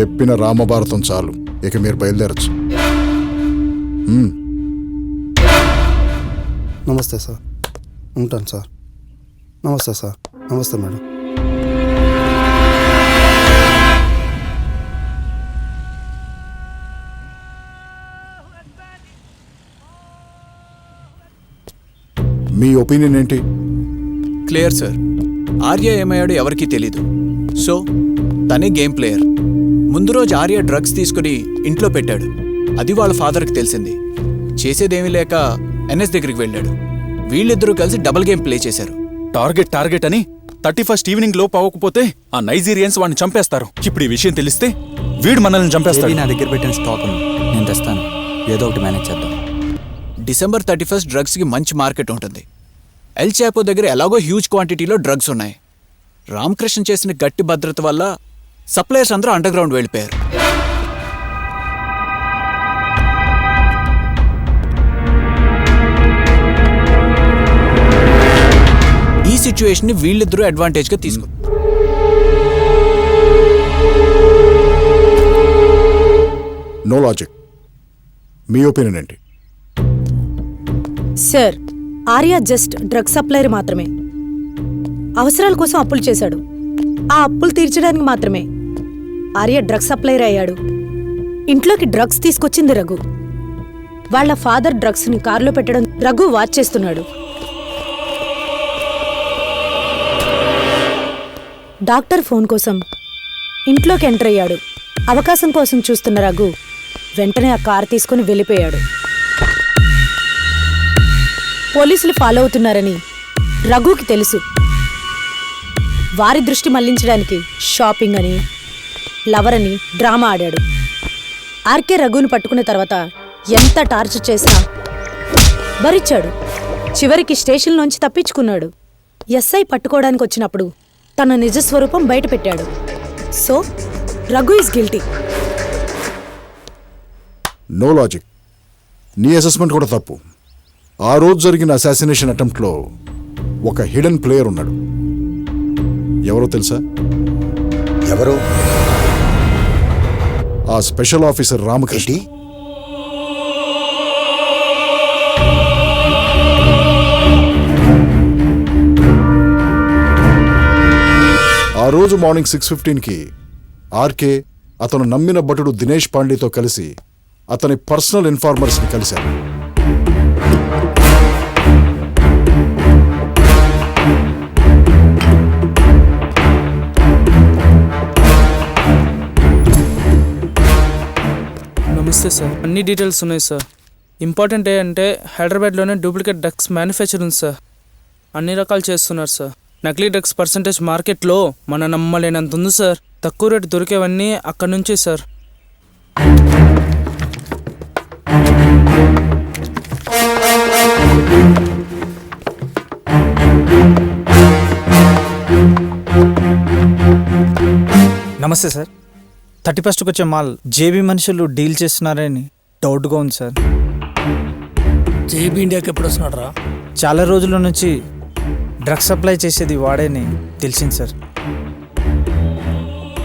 చెప్పిన రామభారతం చాలు. ఇక మీరు బయలుదేరచ్చు. నమస్తే సార్. ఉంటాను సార్. నమస్తే సార్. నమస్తే మేడం. మీ ఒపీనియన్ ఏంటి? Clear sir. ఆర్య ఏమయ్యాడో ఎవరికీ తెలీదు. సో తనే గేమ్ ప్లేయర్. ముందు రోజు ఆర్య డ్రగ్స్ తీసుకుని ఇంట్లో పెట్టాడు. అది వాళ్ళ ఫాదర్కి తెలిసింది. చేసేదేమీ లేక ఎన్ఎస్ దగ్గరికి వెళ్ళాడు. వీళ్ళిద్దరూ కలిసి డబుల్ గేమ్ ప్లే చేశారు. టార్గెట్ టార్గెట్ అని థర్టీ ఫస్ట్ ఈవినింగ్ లోపు అవ్వకపోతే ఆ నైజీరియన్స్ వాడిని చంపేస్తారు. ఇప్పుడు ఈ విషయం తెలిస్తే వీడు మనల్ని చంపేస్తాడు. నా దగ్గర పెట్టిన స్టాక్ నేను తెస్తాను. ఏదో ఒకటి మేనేజ్ చేద్దాం. డిసెంబర్ థర్టీ ఫస్ట్ డ్రగ్స్కి మంచి మార్కెట్ ఉంటుంది. ఎల్ చాపో దగ్గర ఎలాగో హ్యూజ్ క్వాంటిటీలో డ్రగ్స్ ఉన్నాయి. రామకృష్ణ చేసిన గట్టి భద్రత వల్ల సప్లయర్స్ అందరూ అండర్ గ్రౌండ్ వెళ్ళిపోయారు. ఈ సిచ్యువేషన్ని వీళ్ళిద్దరూ అడ్వాంటేజ్గా తీసుకు నో లాజిక్ మీ ఒపీనియన్ ఏంటి? Sir Arya just drug supplier మాత్రమే. అవసరాల కోసం అప్పులు చేశాడు. ఆ అప్పులు తీర్చడానికి మాత్రమే. ఆర్య డ్రగ్స్ సప్లైర్ అయ్యాడు. ఇంట్లోకి డ్రగ్స్ తీసుకొచ్చింది రఘు. వాళ్ళ ఫాదర్ డ్రగ్స్ని కారులో పెట్టడం రఘు వాచ్ చేస్తున్నాడు. డాక్టర్ ఫోన్ కోసం ఇంట్లోకి ఎంటర్ అయ్యాడు. అవకాశం కోసం చూస్తున్న రఘు వెంటనే ఆ కారు తీసుకుని వెళ్ళిపోయాడు. పోలీసులు ఫాలో అవుతున్నారని రఘుకి తెలుసు. వారి దృష్టి మళ్ళించడానికి షాపింగ్ అని లవర్ అని డ్రామా ఆడాడు. ఆర్కే రఘుని పట్టుకున్న తర్వాత ఎంత టార్చర్ చేసినా భరించాడు. చివరికి స్టేషన్ నుంచి తప్పించుకున్నాడు. ఎస్ఐ పట్టుకోవడానికి వచ్చినప్పుడు తన నిజ స్వరూపం బయటపెట్టాడు. So Raghu is guilty no logic నీ అసెస్మెంట్ కూడా తప్పు. ఆ రోజు జరిగిన అసాసినేషన్ అటెంప్ట్లో ఒక హిడెన్ ప్లేయర్ ఉన్నాడు. ఎవరో తెలుసా? ఎవరు? ఆ స్పెషల్ ఆఫీసర్ రామకృష్ణ. ఆ రోజు మార్నింగ్ సిక్స్ ఫిఫ్టీన్కి ఆర్కే అతను నమ్మిన భటుడు దినేష్ పాండేతో కలిసి అతని పర్సనల్ ఇన్ఫార్మర్స్ని కలిశారు. నమస్తే సార్. అన్ని డీటెయిల్స్ ఉన్నాయి సార్. ఇంపార్టెంట్ ఏంటంటే హైదరాబాద్లోనే డూప్లికేట్ డ్రగ్స్ మ్యానుఫ్యాక్చర్ ఉంది సార్. అన్ని రకాలు చేస్తున్నారు సార్. నకిలీ డ్రగ్స్ పర్సంటేజ్ మార్కెట్లో మన నమ్మలేనంత ఉంది సార్. తక్కువ రేటు దొరికేవన్నీ అక్కడ నుంచే సార్. నమస్తే సార్. థర్టీ ఫస్ట్కి వచ్చే మాల్ జేబీ మనుషులు డీల్ చేస్తున్నారని డౌట్గా ఉంది సార్. జేబీ ఇండియాకి ఎప్పుడు వస్తున్నాడు రా చాలా రోజుల నుంచి డ్రగ్స్ సప్లై చేసేది వాడేని తెలిసింది సార్.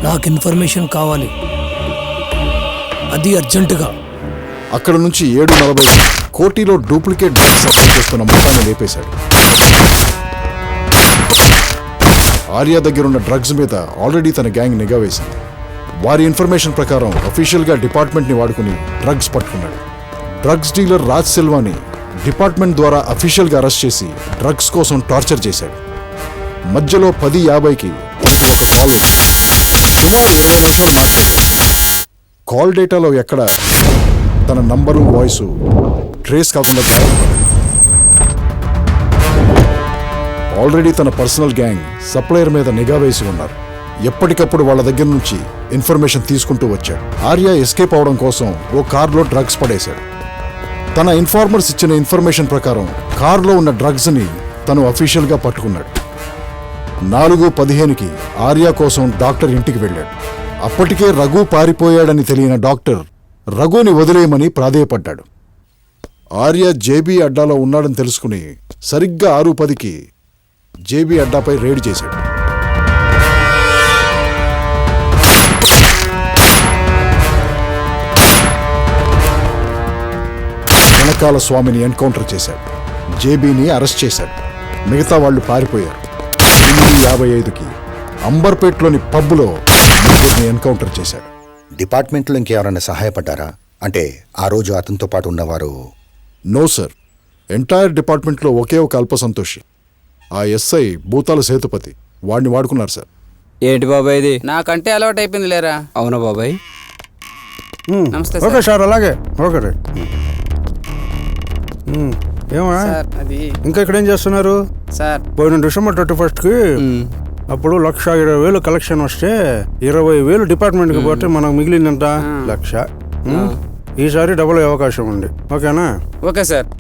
నాకు ఇన్ఫర్మేషన్ కావాలి. అది అర్జెంటుగా. అక్కడ నుంచి ఏడు నలభై కోటిలో డూప్లికేట్ డ్రగ్స్ సప్లై చేస్తున్న మొత్తాన్ని లేపేశాడు. ఆర్య దగ్గర ఉన్న డ్రగ్స్ మీద ఆల్రెడీ తన గ్యాంగ్ నిఘా వేసింది. వారి ఇన్ఫర్మేషన్ ప్రకారం అఫీషియల్గా డిపార్ట్మెంట్ని వాడుకుని డ్రగ్స్ పట్టుకున్నాడు. Drugs dealer Raj Silvani department ద్వారా అఫీషియల్గా అరెస్ట్ చేసి డ్రగ్స్ కోసం టార్చర్ చేశాడు. మధ్యలో పది యాభైకి తనకు ఒక కాల్ వచ్చింది సుమారు ఇరవై నిమిషాలు మాట్లాడాడు. కాల్ డేటాలో ఎక్కడ తన నంబరు వాయిస్ ట్రేస్ కాకుండా ఆల్రెడీ తన పర్సనల్ గ్యాంగ్ సప్లయర్ మీద నిఘా వేసి ఉన్నారు. ఎప్పటికప్పుడు వాళ్ళ దగ్గర నుంచి ఇన్ఫర్మేషన్ తీసుకుంటూ వచ్చాడు. ఆర్య ఎస్కేప్ అవడం కోసం ఓ కార్లో డ్రగ్స్ పడేశాడు. తన ఇన్ఫార్మర్స్ ఇచ్చిన ఇన్ఫర్మేషన్ ప్రకారం కార్లో ఉన్న డ్రగ్స్ని తను అఫీషియల్గా పట్టుకున్నాడు. నాలుగు పదిహేనుకి ఆర్య కోసం డాక్టర్ ఇంటికి వెళ్ళాడు. అప్పటికే రఘు పారిపోయాడని తెలియని డాక్టర్ రఘుని వదిలేయమని ప్రాధేయపడ్డాడు. ఆర్య జేబీ అడ్డాలో ఉన్నాడని తెలుసుకుని సరిగ్గా ఆరు పదికి జేబీ అడ్డాపై రేడ్ చేశాడు. పరకాల స్వామిని ఎన్కౌంటర్ చేశాడు. జేబీని అరెస్ట్ చేశాడు. మిగతా వాళ్ళు పారిపోయారు. ఎనిమిది యాభై ఐదుకి అంబర్పేట్లోని పబ్లో ముగ్గురిని ఎన్కౌంటర్ చేశాడు. డిపార్ట్మెంట్లో ఇంకెవరైనా సహాయపడ్డారా? అంటే ఆ రోజు అతనితో పాటు ఉన్నవారు? No sir. ఎంటైర్ డిపార్ట్మెంట్లో ఒకే ఒక అల్పసంతోషి ఆ ఎస్ఐ భూతాల సేతుపతి. వాడిని వాడుకున్నారు సార్. ఏంటి బాబాయ్ ఇది? నాకంటే అలవాటు అయిపోయింది లేరా? అవునా బాబాయ్? నమస్తే ఓకే సార్. అలాగే. ఓకే రే ఉమ్, ఏమా? సార్ అది ఇంకా ఇక్కడ ఏం చేస్తున్నారు? సార్. పోయిన డిసెంబర్ థర్టీ ఫస్ట్కి అప్పుడు లక్ష ఇరవై వేలు కలెక్షన్ వస్తే ఇరవై వేలు డిపార్ట్మెంట్కి పోతే మనకు మిగిలిందంట లక్ష. ఈసారి డబుల్ అయ్యే అవకాశం ఉంది. ఓకేనా? Okay sir.